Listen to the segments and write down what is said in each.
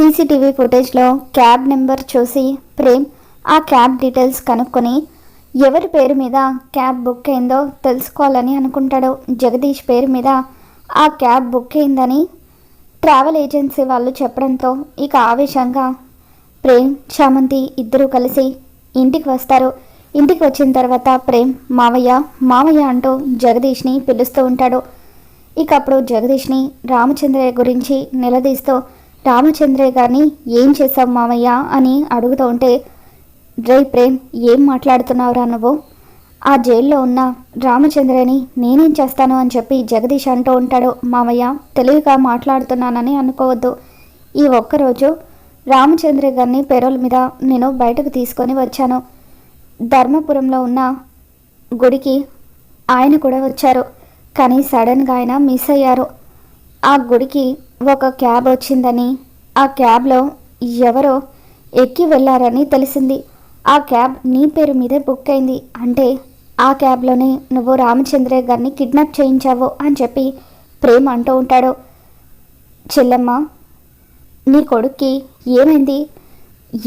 CCTV ఫుటేజ్లో cab number చూసి ప్రేమ్ ఆ cab details కనుక్కొని ఎవరి పేరు మీద క్యాబ్ బుక్ అయిందో తెలుసుకోవాలని అనుకుంటాడు. జగదీష్ పేరు మీద ఆ క్యాబ్ బుక్ అయిందని ట్రావెల్ ఏజెన్సీ వాళ్ళు చెప్పడంతో ఇక ఆవేశంగా ప్రేమ్ చామంతి ఇద్దరూ కలిసి ఇంటికి వస్తారు. ఇంటికి వచ్చిన తర్వాత ప్రేమ్ మావయ్య మావయ్య అంటూ జగదీష్ని పిలుస్తూ ఉంటాడు. ఇక అప్పుడు జగదీష్ని రామచంద్రయ్య గురించి నిలదీస్తూ రామచంద్రయ్య గారిని ఏం చేశావు మామయ్య అని అడుగుతూ ఉంటే రే ప్రేమ్ ఏం మాట్లాడుతున్నావురా నువ్వు? ఆ జైల్లో ఉన్న రామచంద్రని నేనేం చేస్తాను అని చెప్పి జగదీష్ అంటూ ఉంటాడు మామయ్య. తెలివిగా మాట్లాడుతున్నానని అనుకోవద్దు. ఈ ఒక్కరోజు రామచంద్ర గారిని పెరోల్ మీద నేను బయటకు తీసుకొని వచ్చాను. ధర్మపురంలో ఉన్న గుడికి ఆయన కూడా వచ్చారు. కానీ సడన్గా ఆయన మిస్ అయ్యారు. ఆ గుడికి ఒక క్యాబ్ వచ్చిందని. ఆ క్యాబ్లో ఎవరో ఎక్కి వెళ్ళారని తెలిసింది. ఆ క్యాబ్ నీ పేరు మీదే బుక్ అయింది. అంటే ఆ క్యాబ్లోనే నువ్వు రామచంద్రయ్య గారిని కిడ్నాప్ చేయించావు అని చెప్పి ప్రేమ్ అంటూ ఉంటాడు. చెల్లెమ్మ నీ కొడుక్కి ఏమైంది?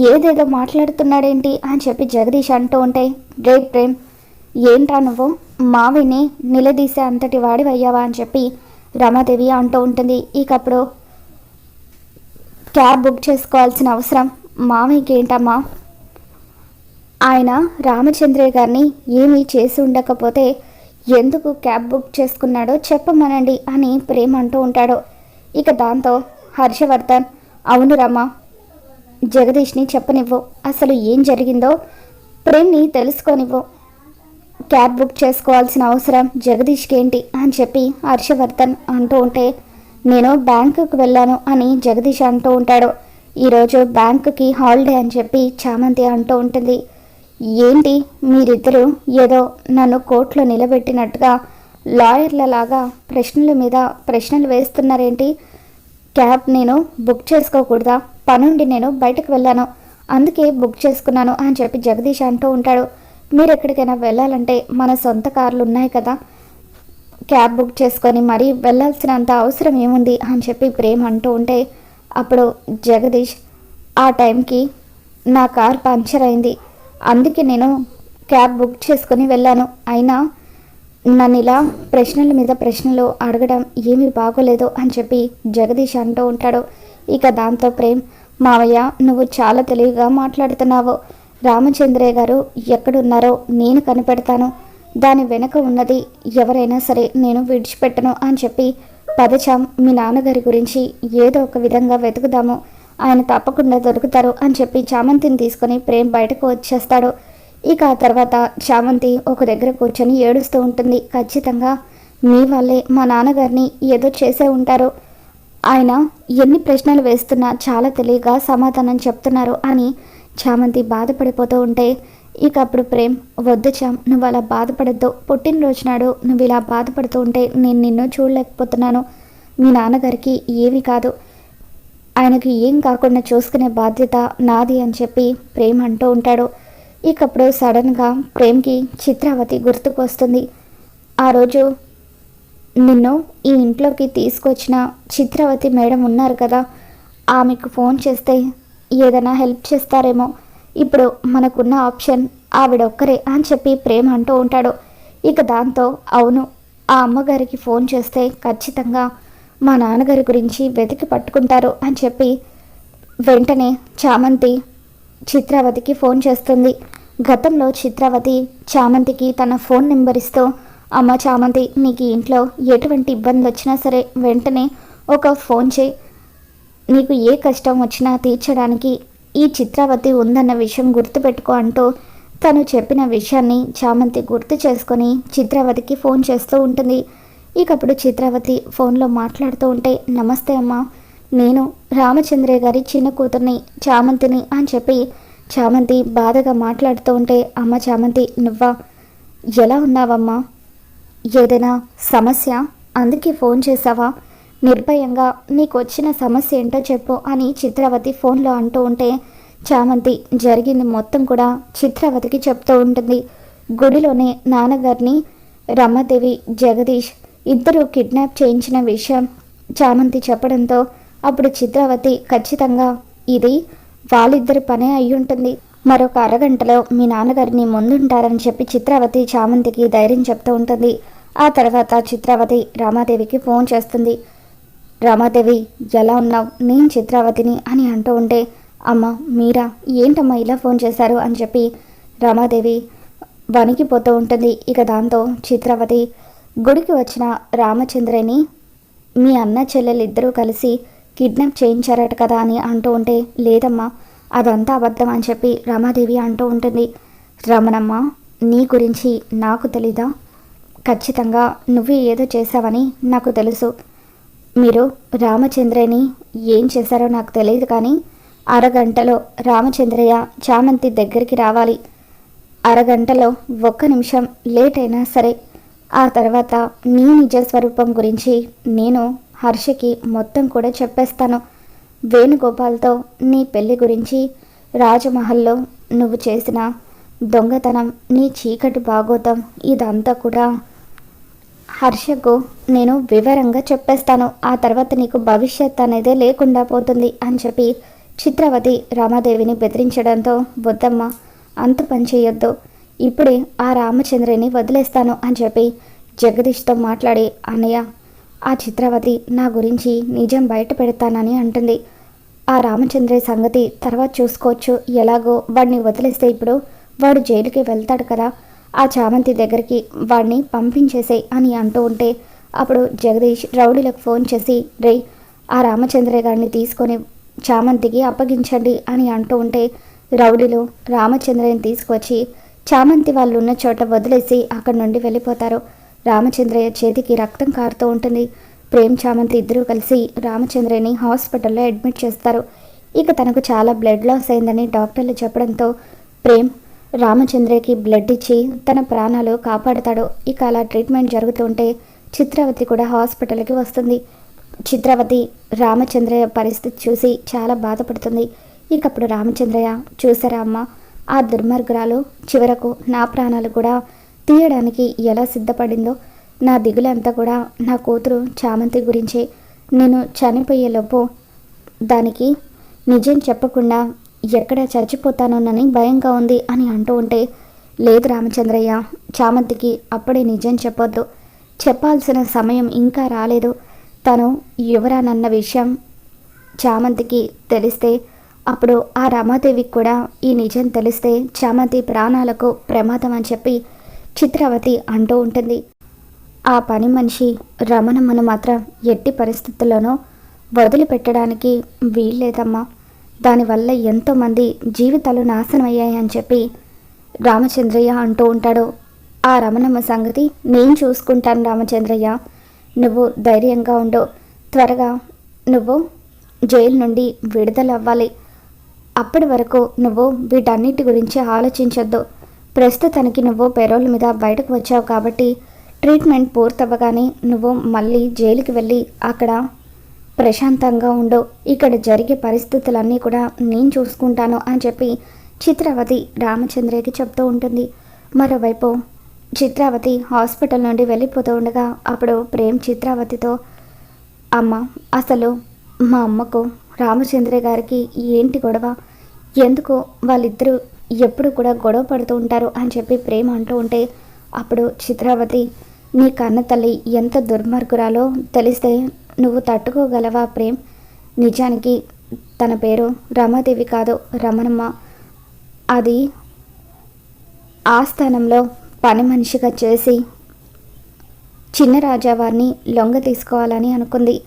ఏదేదో మాట్లాడుతున్నాడేంటి అని చెప్పి జగదీష్ అంటూ ఉంటే రే ప్రేమ్ ఏంటా నువ్వు? మావిని నిలదీసే అంతటి వాడివయ్యావా అని చెప్పి రమాదేవి అంటూ ఉంటుంది ఇకప్పుడు క్యాబ్ బుక్ చేసుకోవాల్సిన అవసరం మామయ్యకి ఏంటమ్మా ఆయన రామచంద్రయ్య గారిని ఏమీ చేసి ఉండకపోతే ఎందుకు క్యాబ్ బుక్ చేసుకున్నాడో చెప్పమనండి అని ప్రేమ్ అంటూ ఉంటాడు. ఇక దాంతో హర్షవర్ధన్ అవును రమ్మా జగదీష్ని చెప్పనివ్వు. అసలు ఏం జరిగిందో ప్రేమ్ని తెలుసుకోనివ్వు. క్యాబ్ బుక్ చేసుకోవాల్సిన అవసరం జగదీష్కి ఏంటి అని చెప్పి హర్షవర్ధన్ అంటూ ఉంటే నేను బ్యాంకుకు వెళ్ళాను అని జగదీష్ అంటూ ఉంటాడు. ఈరోజు బ్యాంకుకి హాలిడే అని చెప్పి చామంతి అంటూ ఉంటుంది. ఏంటి? మీరిద్దరూ ఏదో నన్ను కోర్టులో నిలబెట్టినట్టుగా లాయర్లలాగా ప్రశ్నల మీద ప్రశ్నలు వేస్తున్నారేంటి? క్యాబ్ నేను బుక్ చేసుకోకూడదా? పనుండి నేను బయటకు వెళ్ళాను. అందుకే బుక్ చేసుకున్నాను అని చెప్పి జగదీష్ అంటూ ఉంటాడు. మీరు ఎక్కడికైనా వెళ్ళాలంటే మన సొంత కార్లు ఉన్నాయి కదా. క్యాబ్ బుక్ చేసుకొని మరీ వెళ్ళాల్సినంత అవసరం ఏముంది అని చెప్పి ప్రేమ్ అంటూ ఉంటే అప్పుడు జగదీష్ ఆ టైంకి నా కార్ పంచర్ అయింది. అందుకే నేను క్యాబ్ బుక్ చేసుకొని వెళ్ళాను. అయినా నన్ను ఇలా ప్రశ్నల మీద ప్రశ్నలు అడగడం ఏమీ బాగోలేదు అని చెప్పి జగదీష్ అంటూ ఉంటాడు. ఇక దాంతో ప్రేమ్ మావయ్య నువ్వు చాలా తెలివిగా మాట్లాడుతున్నావు. రామచంద్రయ్య గారు ఎక్కడున్నారో నేను కనిపెడతాను. దాని వెనుక ఉన్నది ఎవరైనా సరే నేను విడిచిపెట్టను అని చెప్పి పదచాం మీ నాన్నగారి గురించి ఏదో ఒక విధంగా వెతుకుదాము. ఆయన తప్పకుండా దొరుకుతారు అని చెప్పి చామంతిని తీసుకొని ప్రేమ్ బయటకు వచ్చేస్తాడు. ఇక ఆ తర్వాత చామంతి ఒక దగ్గర కూర్చొని ఏడుస్తూ ఉంటుంది. ఖచ్చితంగా మీ వాళ్ళే మా నాన్నగారిని ఏదో చేసే ఉంటారు. ఆయన ఎన్ని ప్రశ్నలు వేస్తున్నా చాలా తెలివిగా సమాధానం చెప్తున్నారు అని చామంతి బాధపడిపోతూ ఉంటే ఇక అప్పుడు ప్రేమ్ వద్దు చామ్ నువ్వు అలా బాధపడద్దు. పుట్టినరోజు నాడు నువ్వు ఇలా బాధపడుతూ ఉంటే నేను నిన్ను చూడలేకపోతున్నాను. మీ నాన్నగారికి ఏమీ కాదు. ఆయనకు ఏం కాకుండా చూసుకునే బాధ్యత నాది అని చెప్పి ప్రేమ్ అంటూ ఉంటాడు. ఇకప్పుడు సడన్గా ప్రేమ్కి చిత్రావతి గుర్తుకు వస్తుంది. ఆ రోజు నిన్ను ఈ ఇంట్లోకి తీసుకొచ్చిన చిత్రావతి మేడం ఉన్నారు కదా ఆమెకు ఫోన్ చేస్తే ఏదైనా హెల్ప్ చేస్తారేమో. ఇప్పుడు మనకున్న ఆప్షన్ ఆవిడ ఒక్కరే అని చెప్పి ప్రేమ అంటూ ఉంటాడు. ఇక దాంతో అవును ఆ అమ్మగారికి ఫోన్ చేస్తే ఖచ్చితంగా మా నాన్నగారి గురించి వెతికి పట్టుకుంటారు అని చెప్పి వెంటనే చామంతి చిత్రావతికి ఫోన్ చేస్తుంది. గతంలో చిత్రావతి చామంతికి తన ఫోన్ నెంబర్ ఇస్తూ అమ్మ చామంతి నీకు ఇంట్లో ఎటువంటి ఇబ్బందులు వచ్చినా సరే వెంటనే ఒక ఫోన్ చేయి. నీకు ఏ కష్టం వచ్చినా తీర్చడానికి ఈ చిత్రావతి ఉందన్న విషయం గుర్తుపెట్టుకో అంటూ తను చెప్పిన విషయాన్ని చామంతి గుర్తు చేసుకొని చిత్రావతికి ఫోన్ చేస్తూ ఉంటుంది. ఇకప్పుడు చిత్రావతి ఫోన్లో మాట్లాడుతూ ఉంటే నమస్తే అమ్మా నేను రామచంద్రయ్య గారి చిన్న కూతుర్ని చామంతిని అని చెప్పి చామంతి బాధగా మాట్లాడుతూ ఉంటే అమ్మ చామంతి నువ్వా? ఎలా ఉన్నావమ్మా? ఏదైనా సమస్య? అందుకే ఫోన్ చేసావా? నిర్భయంగా నీకు వచ్చిన సమస్య ఏంటో చెప్పు అని చిత్రావతి ఫోన్లో అంటూ ఉంటే చామంతి జరిగింది మొత్తం కూడా చిత్రావతికి చెప్తూ ఉంటుంది. గుడిలోనే నాన్నగారిని రమ్మదేవి జగదీష్ ఇద్దరు కిడ్నాప్ చేయించిన విషయం చామంతి చెప్పడంతో అప్పుడు చిత్రావతి ఖచ్చితంగా ఇది వాళ్ళిద్దరి పనే అయి ఉంటుంది. మరొక అరగంటలో మీ నాన్నగారిని ముందుంటారని చెప్పి చిత్రావతి చామంతికి ధైర్యం చెప్తూ ఉంటుంది. ఆ తర్వాత చిత్రావతి రామాదేవికి ఫోన్ చేస్తుంది. రమాదేవి ఎలా ఉన్నావు? నేను చిత్రావతిని అని అంటూ ఉంటే అమ్మ మీరా ఏంటమ్మా ఇలా ఫోన్ చేశారు అని చెప్పి రమాదేవి వణికిపోతూ ఉంటుంది. ఇక దాంతో చిత్రావతి గుడికి వచ్చిన రామచంద్రని మీ అన్న చెల్లెలు ఇద్దరూ కలిసి కిడ్నాప్ చేయించారట కదా అని అంటూ ఉంటే లేదమ్మా అదంతా అబద్ధం అని చెప్పి రమాదేవి అంటూ ఉంటుంది. రమణమ్మ నీ గురించి నాకు తెలీదా? ఖచ్చితంగా నువ్వే ఏదో చేశావని నాకు తెలుసు. మీరు రామచంద్రని ఏం చేశారో నాకు తెలియదు కానీ అరగంటలో రామచంద్రయ్య చామంతి దగ్గరికి రావాలి. అరగంటలో ఒక్క నిమిషం లేట్ అయినా సరే. ఆ తర్వాత నీ నిజ స్వరూపం గురించి నేను హర్షకి మొత్తం కూడా చెప్పేస్తాను. వేణుగోపాల్తో నీ పెళ్ళి గురించి రాజమహల్లో నువ్వు చేసిన దొంగతనం నీ చీకటి బాగోతం ఇదంతా కూడా హర్షకు నేను వివరంగా చెప్పేస్తాను. ఆ తర్వాత నీకు భవిష్యత్ అనేదే లేకుండా పోతుంది అని చెప్పి చిత్రవతి రామాదేవిని బెదిరించడంతో వద్దమ్మ అంత పని చేయొద్దు ఇప్పుడే ఆ రామచంద్రని వదిలేస్తాను అని చెప్పి జగదీష్తో మాట్లాడి అన్నయ్య ఆ చిత్రవతి నా గురించి నిజం బయట పెడతానని అంటుంది. ఆ రామచంద్ర సంగతి తర్వాత చూసుకోవచ్చు. ఎలాగో వాడిని వదిలేస్తే ఇప్పుడు వాడు జైలుకి వెళ్తాడు కదా. ఆ చామంతి దగ్గరికి వాడిని పంపించేసే అని అంటూ ఉంటే అప్పుడు జగదీష్ రౌడీలకు ఫోన్ చేసి రే ఆ రామచంద్రయ్య గారిని తీసుకొని చామంతికి అప్పగించండి అని అంటూ ఉంటే రౌడీలు రామచంద్రయ్యని తీసుకొచ్చి చామంతి వాళ్ళు ఉన్న చోట వదిలేసి అక్కడి నుండి వెళ్ళిపోతారు. రామచంద్రయ్య చేతికి రక్తం కారుతూ ఉంటుంది. ప్రేమ్ చామంతి ఇద్దరూ కలిసి రామచంద్రయ్యని హాస్పిటల్లో అడ్మిట్ చేస్తారు. ఇక తనకు చాలా బ్లడ్ లాస్ అయిందని డాక్టర్లు చెప్పడంతో ప్రేమ్ రామచంద్రయ్యకి బ్లడ్ ఇచ్చి తన ప్రాణాలు కాపాడతాడు. ఇక అలా ట్రీట్మెంట్ జరుగుతుంటే చిత్రావతి కూడా హాస్పిటల్కి వస్తుంది. చిత్రావతి రామచంద్రయ్య పరిస్థితి చూసి చాలా బాధపడుతుంది. ఇకప్పుడు రామచంద్రయ్య చూసారా అమ్మ ఆ దుర్మార్గురాలు చివరకు నా ప్రాణాలు కూడా తీయడానికి ఎలా సిద్ధపడిందో నా దిగులంతా కూడా నా కూతురు చామంతి గురించే. నేను చనిపోయేలోపు దానికి నిజం చెప్పకుండా ఎక్కడ చచ్చిపోతానోనని భయంగా ఉంది అని అంటూ ఉంటే లేదు రామచంద్రయ్య చామంతికి అప్పుడే నిజం చెప్పొద్దు. చెప్పాల్సిన సమయం ఇంకా రాలేదు. తను యువరానన్న విషయం చామంతికి తెలిస్తే అప్పుడు ఆ రమాదేవికి కూడా ఈ నిజం తెలిస్తే చామంతి ప్రాణాలకు ప్రమాదం అని చెప్పి చిత్రవతి అంటూ ఉంటుంది. ఆ పని మనిషి రమణమ్మను మాత్రం ఎట్టి పరిస్థితుల్లోనూ వదిలిపెట్టడానికి వీల్లేదమ్మా. దానివల్ల ఎంతోమంది జీవితాలు నాశనమయ్యాయని చెప్పి రామచంద్రయ్య అంటూ ఉంటాడు. ఆ రమణమ్మ సంగతి నేను చూసుకుంటాను రామచంద్రయ్య. నువ్వు ధైర్యంగా ఉండు. త్వరగా నువ్వు జైలు నుండి విడుదల అవ్వాలి అప్పటి వరకు నువ్వు వీటన్నిటి గురించి ఆలోచించొద్దు. ప్రస్తుతానికి నువ్వు పెరోల్ మీద బయటకు వచ్చావు కాబట్టి ట్రీట్మెంట్ పూర్తవ్వగానే నువ్వు మళ్ళీ జైలుకి వెళ్ళి అక్కడ ప్రశాంతంగా ఉండు. ఇక్కడ జరిగే పరిస్థితులన్నీ కూడా నేను చూసుకుంటాను అని చెప్పి చిత్రావతి రామచంద్రయ్యకి చెప్తూ ఉంటుంది. మరోవైపు చిత్రావతి హాస్పిటల్ నుండి వెళ్ళిపోతూ ఉండగా అప్పుడు ప్రేమ్ చిత్రావతితో అమ్మ అసలు మా అమ్మకు రామచంద్రయ్య గారికి ఏంటి గొడవ? ఎందుకు వాళ్ళిద్దరూ ఎప్పుడు కూడా గొడవ పడుతూ ఉంటారు? అని చెప్పి ప్రేమ అంటూ ఉంటే అప్పుడు చిత్రావతి నీ కన్న తల్లి ఎంత దుర్మార్గురాలో తెలిస్తే నువ్వు తట్టుకోగలవా ప్రేమ్? నిజానికి తన పేరు రమాదేవి కాదు రమణమ్మ. అది ఆ స్థానంలో పని మనిషిగా చేసి చిన్న రాజావారిని లొంగ తీసుకోవాలని అనుకుంది.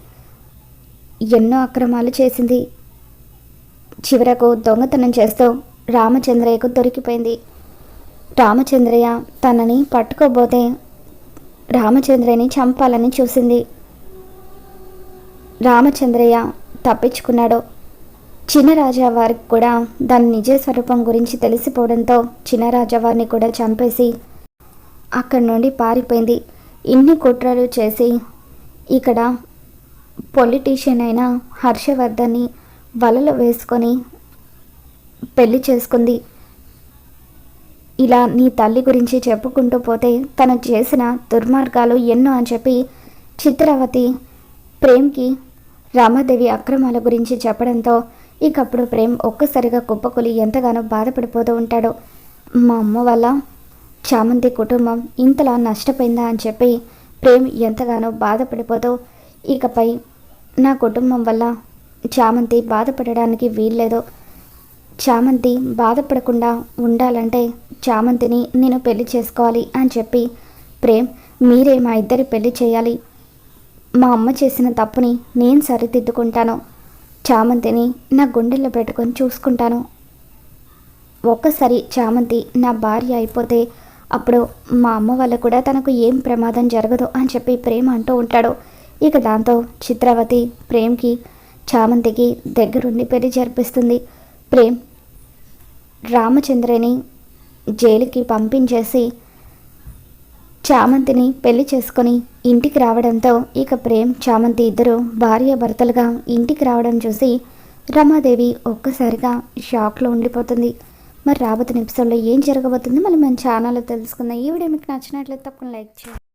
ఎన్నో అక్రమాలు చేసింది. చివరకు దొంగతనం చేస్తూ రామచంద్రయ్యకు దొరికిపోయింది. రామచంద్రయ్య తనని పట్టుకోబోతే రామచంద్రయ్యని చంపాలని చూసింది. రామచంద్రయ్య తప్పించుకున్నాడు. చిన్నరాజా వారికి కూడా దాని నిజ స్వరూపం గురించి తెలిసిపోవడంతో చిన్నరాజా వారిని కూడా చంపేసి అక్కడి నుండి పారిపోయింది. ఇన్ని కుట్రలు చేసి ఇక్కడ పొలిటీషియన్ అయిన హర్షవర్ధన్ని వలలో వేసుకొని పెళ్ళి చేసుకుంది. ఇలా నీ తల్లి గురించి చెప్పుకుంటూ పోతే తను చేసిన దుర్మార్గాలు ఎన్నో అని చెప్పి చిత్రవతి ప్రేమ్కి రామాదేవి అక్రమాల గురించి చెప్పడంతో ఇకప్పుడు ప్రేమ్ ఒక్కసారిగా కుప్పకూలి ఎంతగానో బాధపడిపోతూ ఉంటాడు. మా అమ్మ వల్ల చామంతి కుటుంబం ఇంతలా నష్టపోయిందా అని చెప్పి ప్రేమ్ ఎంతగానో బాధపడిపోతూ ఇకపై నా కుటుంబం వల్ల చామంతి బాధపడడానికి వీల్లేదు. చామంతి బాధపడకుండా ఉండాలంటే చామంతిని నేను పెళ్ళి చేసుకోవాలి అని చెప్పి ప్రేమ్ మీరే మా ఇద్దరి పెళ్ళి చేయాలి. మా అమ్మ చేసిన తప్పుని నేను సరిదిద్దుకుంటాను. చామంతిని నా గుండెల్లో పెట్టుకొని చూసుకుంటాను. ఒక్కసారి చామంతి నా భార్య అయిపోతే అప్పుడు మా అమ్మ వల్ల కూడా తనకు ఏం ప్రమాదం జరగదు అని చెప్పి ప్రేమ అంటూ ఉంటాడు. ఇక దాంతో చిత్రవతి ప్రేమ్కి చామంతికి దగ్గరుండి పెళ్ళి జరిపిస్తుంది. ప్రేమ్ రామచంద్రని జైలుకి పంపించేసి చామంతిని పెళ్ళి చేసుకొని ఇంటికి రావడంతో ఇక ప్రేమ్ చామంతి ఇద్దరు భార్య భర్తలుగా ఇంటికి రావడం చూసి రమాదేవి ఒక్కసారిగా షాక్లో ఉండిపోతుంది. మరి రాబోతున్న ఎపిసోడ్లో ఏం జరగబోతుంది? మళ్ళీ మన ఛానల్లో తెలుసుకుందాం. ఈ వీడియో మీకు నచ్చినట్లయితే తప్పకుండా లైక్ చేయండి.